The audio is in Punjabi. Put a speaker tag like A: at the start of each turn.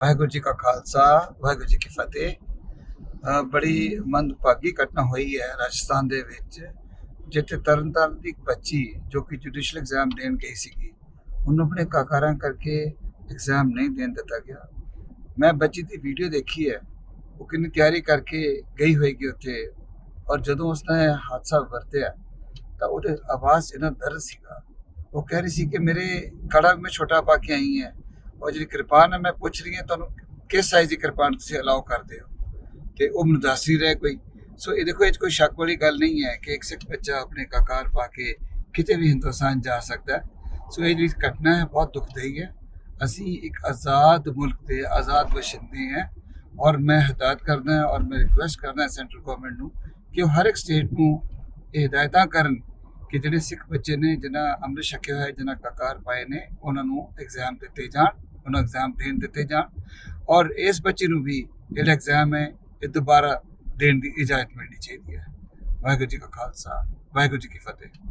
A: ਵਾਹਿਗੁਰੂ ਜੀ ਕਾ ਖਾਲਸਾ, ਵਾਹਿਗੁਰੂ ਜੀ ਕੀ ਫਤਿਹ। ਬੜੀ ਮੰਦਭਾਗੀ ਘਟਨਾ ਹੋਈ ਹੈ ਰਾਜਸਥਾਨ ਦੇ ਵਿੱਚ, ਜਿੱਥੇ ਤਰਨਤਾਰਨ ਦੀ ਇੱਕ ਬੱਚੀ ਜੋ ਕਿ ਜੁਡੀਸ਼ੀਅਲ ਐਗਜ਼ਾਮ ਦੇਣ ਗਈ ਸੀਗੀ, ਉਹਨੂੰ ਆਪਣੇ ਕਾਕਾਰਾਂ ਕਰਕੇ ਐਗਜ਼ਾਮ ਨਹੀਂ ਦੇਣ ਦਿੱਤਾ ਗਿਆ। ਮੈਂ ਬੱਚੀ ਦੀ ਵੀਡੀਓ ਦੇਖੀ ਹੈ, ਉਹ ਕਿੰਨੀ ਤਿਆਰੀ ਕਰਕੇ ਗਈ ਹੋਏਗੀ ਉੱਥੇ, ਔਰ ਜਦੋਂ ਉਸਨੇ ਹਾਦਸਾ ਵਰਤਿਆ, ਤਾਂ ਉਹਦੇ ਆਵਾਜ਼ ਇਹਨਾਂ ਦਰਦ ਸੀਗਾ। ਉਹ ਕਹਿ ਰਹੀ ਸੀ ਕਿ ਮੇਰੇ ਕੜਾ ਮੈਂ ਛੋਟਾ ਪਾ ਕੇ ਆਈ ਹੈ। ਔਰ ਜਿਹੜੀ ਕਿਰਪਾਨ ਹੈ ਮੈਂ ਪੁੱਛ ਰਹੀ ਹਾਂ ਤੁਹਾਨੂੰ, ਕਿਸ ਸਾਈਜ਼ ਦੀ ਕਿਰਪਾਨ ਤੁਸੀਂ ਅਲਾਉ ਕਰਦੇ ਹੋ? ਤੇ ਉਹ ਮੈਨੂੰ ਦੱਸ ਹੀ ਕੋਈ। ਸੋ ਇਹ ਦੇਖੋ, ਇਹ 'ਚ ਕੋਈ ਸ਼ੱਕ ਵਾਲੀ ਗੱਲ ਨਹੀਂ ਹੈ ਕਿ ਇੱਕ ਸਿੱਖ ਬੱਚਾ ਆਪਣੇ ਕਾਕਾਰ ਪਾ ਕੇ ਕਿਤੇ ਵੀ ਹਿੰਦੁਸਤਾਨ ਜਾ ਸਕਦਾ ਹੈ। ਸੋ ਇਹ ਜਿਹੜੀ ਘਟਨਾ ਹੈ, ਬਹੁਤ ਦੁਖਦਾਈ ਹੈ। ਅਸੀਂ ਇੱਕ ਆਜ਼ਾਦ ਮੁਲਕ ਦੇ ਆਜ਼ਾਦ ਵਸਿੰਦੇ ਹਾਂ ਔਰ ਮੈਂ ਹਦਾਇਤ ਕਰਦਾ ਔਰ ਮੈਂ ਰਿਕੁਐਸਟ ਕਰਦਾ ਸੈਂਟਰਲ ਗਵਰਨਮੈਂਟ ਨੂੰ ਕਿ ਉਹ ਹਰ ਇੱਕ ਸਟੇਟ ਨੂੰ ਇਹ ਹਦਾਇਤਾਂ ਕਰਨ ਕਿ ਜਿਹੜੇ ਸਿੱਖ ਬੱਚੇ ਨੇ, ਜਿਨ੍ਹਾਂ ਅੰਮ੍ਰਿਤ ਛਕਿਆ ਹੋਇਆ ਹੈ, ਜਿਨ੍ਹਾਂ ਕਾਕਾਰ ਪਾਏ ਨੇ, ਉਹਨਾਂ ਨੂੰ ਐਗਜ਼ਾਮ ਦਿੱਤੇ ਜਾਣ। ਉਹਨਾਂ ਐਗਜ਼ਾਮ ਦੇਣ ਦਿੱਤੇ ਜਾਣ ਔਰ ਇਸ ਬੱਚੇ ਨੂੰ ਵੀ ਜਿਹੜਾ ਐਗਜ਼ਾਮ ਹੈ ਇਹ ਦੁਬਾਰਾ ਦੇਣ ਦੀ ਇਜਾਜ਼ਤ ਮਿਲਣੀ ਚਾਹੀਦੀ ਹੈ। ਵਾਹਿਗੁਰੂ ਜੀ ਕਾ ਖਾਲਸਾ, ਵਾਹਿਗੁਰੂ ਜੀ ਕੀ ਫਤਿਹ।